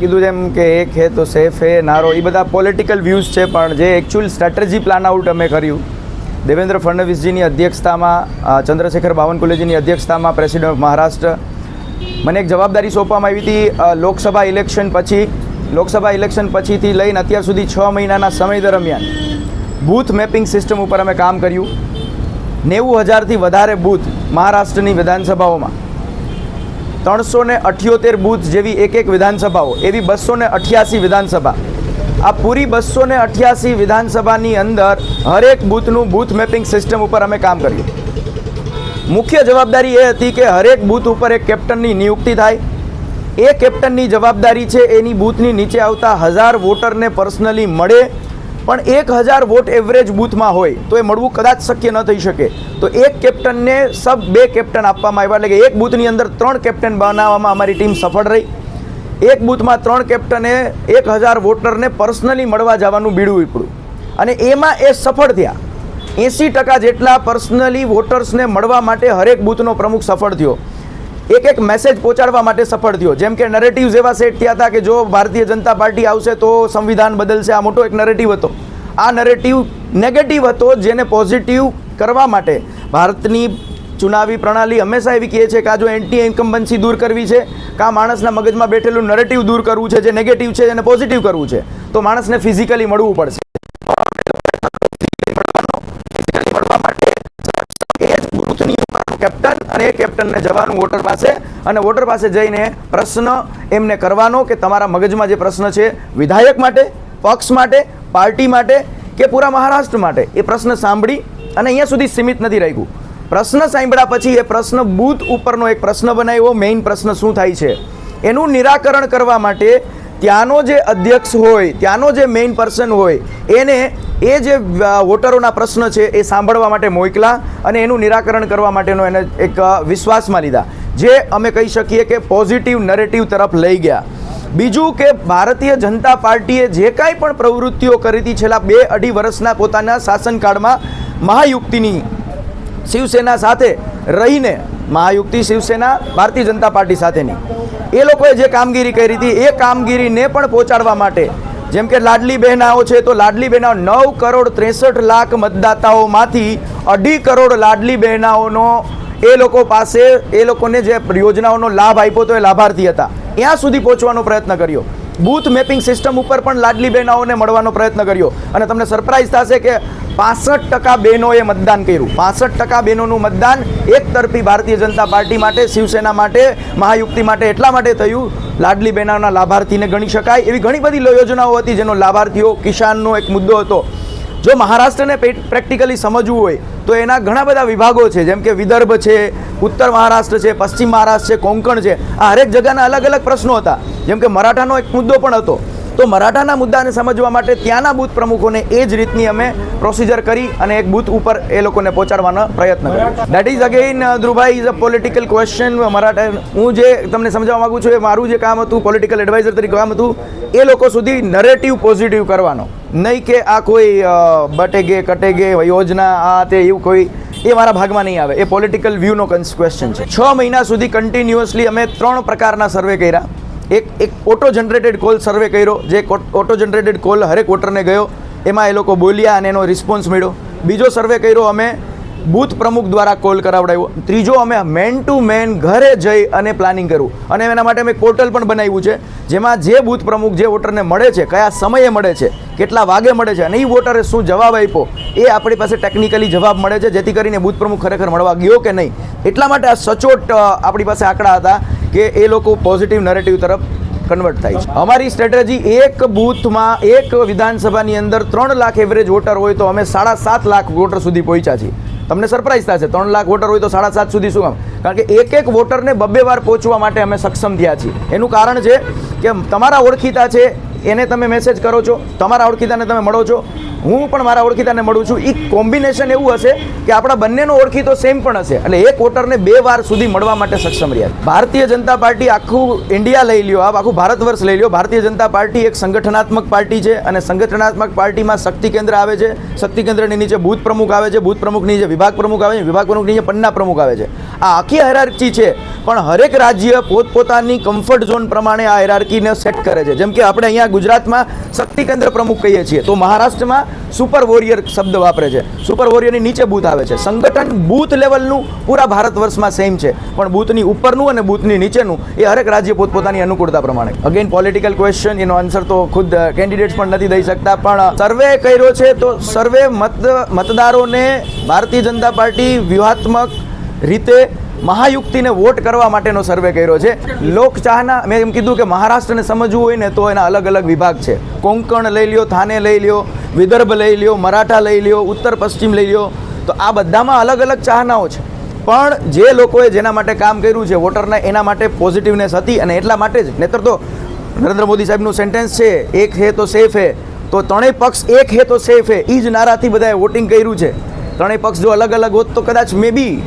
કીધું જેમ કે એક હે તો સેફ હે, નારો એ બધા પોલિટિકલ વ્યૂઝ છે, પણ જે એકચ્યુઅલ સ્ટ્રેટેજી પ્લાન આઉટ અમે કર્યું. દેવેન્દ્ર ફડણવીસજીની અધ્યક્ષતામાં ચંદ્રશેખર બાવનકુલેજીની અધ્યક્ષતામાં પ્રેસિડેન્ટ ઓફ મહારાષ્ટ્ર. મને એક જવાબદારી સોંપવામાં આવી હતી લોકસભા ઇલેક્શન પછી, લોકસભા ઇલેક્શન પછીથી લઈને અત્યાર સુધી છ મહિનાના સમય દરમિયાન બૂથ મેપિંગ સિસ્ટમ ઉપર અમે કામ કર્યું. નેવું હજારથી વધારે બૂથ મહારાષ્ટ્રની વિધાનસભાઓમાં. ત્રણસો ને અઠ્યોતેર બૂથ જેવી એક એક વિધાનસભાઓ, એવી બસો ને અઠ્યાસી વિધાનસભા. આ પૂરી બસો ને અઠ્યાસી વિધાનસભાની અંદર હરેક બૂથનું બૂથ મેપિંગ સિસ્ટમ ઉપર અમે કામ કર્યું મુખ્ય જવાબદારી એ હતી કે હરેક બૂથ ઉપર એક કેપ્ટનની નિયુક્તિ થાય. એ કેપ્ટનની જવાબદારી છે, એની બૂથની નીચે આવતા હજાર વોટરને પર્સનલી મળે. પણ એક હજાર વોટ એવરેજ બૂથમાં હોય તો એ મળવું કદાચ શક્ય ન થઈ શકે. તો એક કેપ્ટનને સબ બે કેપ્ટન આપવામાં આવ્યા, એટલે કે એક બૂથની અંદર ત્રણ કેપ્ટન બનાવવામાં અમારી ટીમ સફળ રહી. એક બૂથમાં ત્રણ કેપ્ટને એક હજાર વોટરને પર્સનલી મળવા જવાનું બીડું ઉપડ્યું. અને એમાં એ સફળ થયા. એંસી ટકા જેટલા પર્સનલી વોટર્સને મળવા માટે હરેક બૂથનો પ્રમુખ સફળ થયો. એક એક મેસેજ પહોંચાડવા માટે સફળ થયો. જેમ કે નરેટિવ્સ એવા સેટ થયા હતા કે જો ભારતીય જનતા પાર્ટી આવશે તો સંવિધાન બદલશે. આ મોટો એક નરેટિવ હતો. આ નરેટિવ નેગેટિવ હતો જેને પોઝિટિવ કરવા માટે ભારતની ચુનાવી પ્રણાલી હંમેશા એવી કહે છે કે આ જો એન્ટી ઇન્કમ્બન્સી દૂર કરવી છે, કે આ માણસના મગજમાં બેઠેલું નરેટિવ દૂર કરવું છે, જે નેગેટિવ છે, એને પોઝિટિવ કરવું છે, તો માણસને ફિઝિકલી મળવું પડશે. કેપ્ટન અને એ કેપ્ટનને જવાનું વોટર પાસે. અને વોટર પાસે જઈને પ્રશ્ન એમને કરવાનો કે તમારા મગજમાં જે પ્રશ્ન છે, વિધાયક માટે, પક્ષ માટે, પાર્ટી માટે કે પૂરા મહારાષ્ટ્ર માટે, એ પ્રશ્ન સાંભળી અને અહીંયા સુધી સીમિત નથી રાખ્યું. પ્રશ્ન સાંભળ્યા પછી એ પ્રશ્ન બૂથ ઉપરનો એક પ્રશ્ન બનાવ્યો મેઇન પ્રશ્ન શું થાય છે? એનું નિરાકરણ કરવા માટે ત્યાંનો જે અધ્યક્ષ હોય, ત્યાંનો જે મેઇન પર્સન હોય, એને એ જે વોટરોના પ્રશ્ન છે એ સાંભળવા માટે મોકલા અને એનું નિરાકરણ કરવા માટેનો એને એક વિશ્વાસમાં લીધા. જે અમે કહી શકીએ કે પોઝિટિવ નરેટિવ તરફ લઈ ગયા. બીજું કે ભારતીય જનતા પાર્ટીએ જે કાંઈ પણ પ્રવૃત્તિઓ કરી હતી છેલ્લા બે અઢી વર્ષના પોતાના શાસનકાળમાં મહાયુક્તિની શિવસેના સાથે રહીને, મહાયુક્તિ શિવસેના ભારતીય જનતા પાર્ટી સાથેની. એ લોકોએ જે કામગીરી કરી હતી એ કામગીરીને પણ પહોંચાડવા માટે જેમ કે લાડલી બહેનાઓ છે, તો લાડલી બહેનાઓ નવ કરોડ ત્રેસઠ લાખ મતદાતાઓમાંથી અઢી કરોડ લાડલી બહેનાઓનો એ લોકો પાસે, એ લોકોને જે યોજનાઓનો લાભ આપ્યો તો એ લાભાર્થી હતા. ત્યાં સુધી પહોંચવાનો પ્રયત્ન કર્યો. બૂથ મેપિંગ સિસ્ટમ ઉપર પણ લાડલી બહેનાઓને મળવાનો પ્રયત્ન કર્યો. અને તમને સરપ્રાઈઝ થશે કે પાસઠ ટકા બહેનોએ મતદાન કર્યું. પાસઠ ટકા બહેનોનું મતદાન એક તરફી ભારતીય જનતા પાર્ટી માટે, શિવસેના માટે, મહાયુક્તિ માટે એટલા માટે થયું, લાડલી બહેનોના લાભાર્થીને ગણી શકાય એવી ઘણી બધી યોજનાઓ હતી જેનો લાભાર્થીઓ કિસાનનો એક મુદ્દો હતો. જો મહારાષ્ટ્રને પ્રેક્ટિકલી સમજવું હોય, તો એના ઘણા બધા વિભાગો છે, જેમ કે વિદર્ભ છે, ઉત્તર મહારાષ્ટ્ર છે, પશ્ચિમ મહારાષ્ટ્ર છે, કોંકણ છે. આ હરેક જગ્યાના અલગ અલગ પ્રશ્નો હતા. જેમ કે મરાઠાનો એક મુદ્દો પણ હતો. તો મરાઠાના મુદ્દાને સમજવા માટે ત્યાંના બૂથ પ્રમુખોને એ જ રીતની અમે પ્રોસિજર કરી અને એક બૂથ ઉપર એ લોકોને પહોંચાડવાનો પ્રયત્ન કર્યો. That is again ધ્રુભાઈ is a political question Maratha, હું જે તમને સમજાવવા માગું છું, એ મારું જે કામ હતું પોલિટિકલ એડવાઇઝર તરીકે કામ હતું, એ લોકો સુધી નરેટિવ પોઝિટિવ કરવાનો. નહીં કે આ કોઈ બટેગે કટેગે યોજના, આ તે એવું કોઈ, એ મારા ભાગમાં નહીં આવે. એ પોલિટિકલ વ્યૂનો ક્વેશ્ચન છે. છ મહિના સુધી કન્ટિન્યુઅસલી અમે ત્રણ પ્રકારના સર્વે કર્યા. એક એક ઓટો જનરેટેડ કોલ સર્વે કર્યો, જે ઓટો જનરેટેડ કોલ હરેક વોટરને ગયો. એમાં એ લોકો બોલ્યા અને એનો રિસ્પોન્સ મળ્યો. બીજો સર્વે કર્યો, અમે બૂથ પ્રમુખ દ્વારા કોલ કરાવડાવ્યો ત્રીજો, અમે મેન ટુ મેન ઘરે જઈ અને પ્લાનિંગ કર્યું. અને એના માટે અમે પોર્ટલ પણ બનાવ્યું છે, જેમાં જે બૂથ પ્રમુખ, જે વોટરને મળે છે, કયા સમયે મળે છે, કેટલા વાગે મળે છે, અને એ વોટરે શું જવાબ આપ્યો, એ આપણી પાસે ટેકનિકલી જવાબ મળે છે, જેથી કરીને બૂથ પ્રમુખ ખરેખર મળવા ગયો કે નહીં. એટલા માટે આ સચોટ આપણી પાસે આંકડા હતા. કે એ લોકો પોઝિટિવ નરેટિવ તરફ કન્વર્ટ થાય છે. અમારી સ્ટ્રેટેજી એક બૂથમાં, એક વિધાનસભાની અંદર ત્રણ લાખ એવરેજ વોટર હોય તો અમે સાડા સાત લાખ વોટર સુધી પહોંચ્યા છીએ. તમને સરપ્રાઈઝ થશે, ત્રણ લાખ વોટર હોય તો સાડા સાત સુધી શું કામ? કારણ કે એક એક વોટરને બબ્બે વાર પહોંચવા માટે અમે સક્ષમ થયા છીએ. એનું કારણ છે કે તમારા ઓળખીતા છે એને તમે મેસેજ કરો છો, તમારા ઓળખીતાને તમે મળો છો. હું પણ મારા ઓળખીતાને મળું છું. એ કોમ્બિનેશન એવું હશે કે આપણા બંનેનો ઓળખીતો સેમ પણ હશે. એટલે એક વોટરને બે વાર સુધી મળવા માટે સક્ષમ રહ્યા. ભારતીય જનતા પાર્ટી આખું ઇન્ડિયા લઈ લ્યો, આપ આખું ભારત વર્ષ લઈ લ્યો. ભારતીય જનતા પાર્ટી એક સંગઠનાત્મક પાર્ટી છે અને સંગઠનાત્મક પાર્ટીમાં શક્તિ કેન્દ્ર આવે છે. શક્તિ કેન્દ્રની નીચે બૂથ પ્રમુખ આવે છે, બૂથ પ્રમુખની નીચે વિભાગ પ્રમુખ આવે છે, વિભાગ પ્રમુખની નીચે પન્ના પ્રમુખ આવે છે. આ આખી હેરાર્કી છે. પણ હરેક રાજ્ય પોતપોતાની કમ્ફર્ટ ઝોન પ્રમાણે આ હેરાર્કીને સેટ કરે છે. જેમ કે આપણે અહીંયા ગુજરાતમાં શક્તિ કેન્દ્ર પ્રમુખ કહીએ છીએ, તો મહારાષ્ટ્રમાં સુપર વોરિયર શબ્દ વાપરે છે. સુપર વોરિયરની નીચે બૂથ આવે છે. સંગઠન બૂથ લેવલનું પૂરા ભારત વર્ષમાં સેમ છે. પણ બૂથની ઉપરનું અને બૂથની નીચેનું એ હરેક રાજ્ય પોતપોતાની અનુકૂળતા પ્રમાણે. અગેન પોલિટિકલ ક્વેશ્ચન એનો આન્સર તો ખુદ કેન્ડિડેટ્સ પણ નથી દઈ શકતા. પણ સર્વે કર્યો છે તો સર્વે મત મતદારોને ભારતીય જનતા પાર્ટી વ્યૂહાત્મક રીતે મહાયુક્તિને વોટ કરવા માટેનો સર્વે કર્યો છે. લોકચાહના, મેં એમ કીધું કે મહારાષ્ટ્રને સમજવું હોય ને તો એના અલગ અલગ વિભાગ છે. કોંકણ લઈ લ્યો, થાને લઈ લ્યો, વિદર્ભ લઈ લ્યો, મરાઠા લઈ લ્યો, ઉત્તર પશ્ચિમ લઈ લ્યો. તો આ બધામાં અલગ અલગ ચાહનાઓ છે. પણ જે લોકોએ જેના માટે કામ કર્યું છે, વોટરને એના માટે પોઝિટિવનેસ હતી અને એટલા માટે જ. નહીતર તો નરેન્દ્ર મોદી સાહેબનું સેન્ટેન્સ છે, એક હે તો સેફ હે. તો ત્રણેય પક્ષ એક હે તો સેફ હે. એ જ નારાથી બધાએ વોટિંગ કર્યું છે. ત્રણેય પક્ષ જો અલગ અલગ હોત તો કદાચ મે બી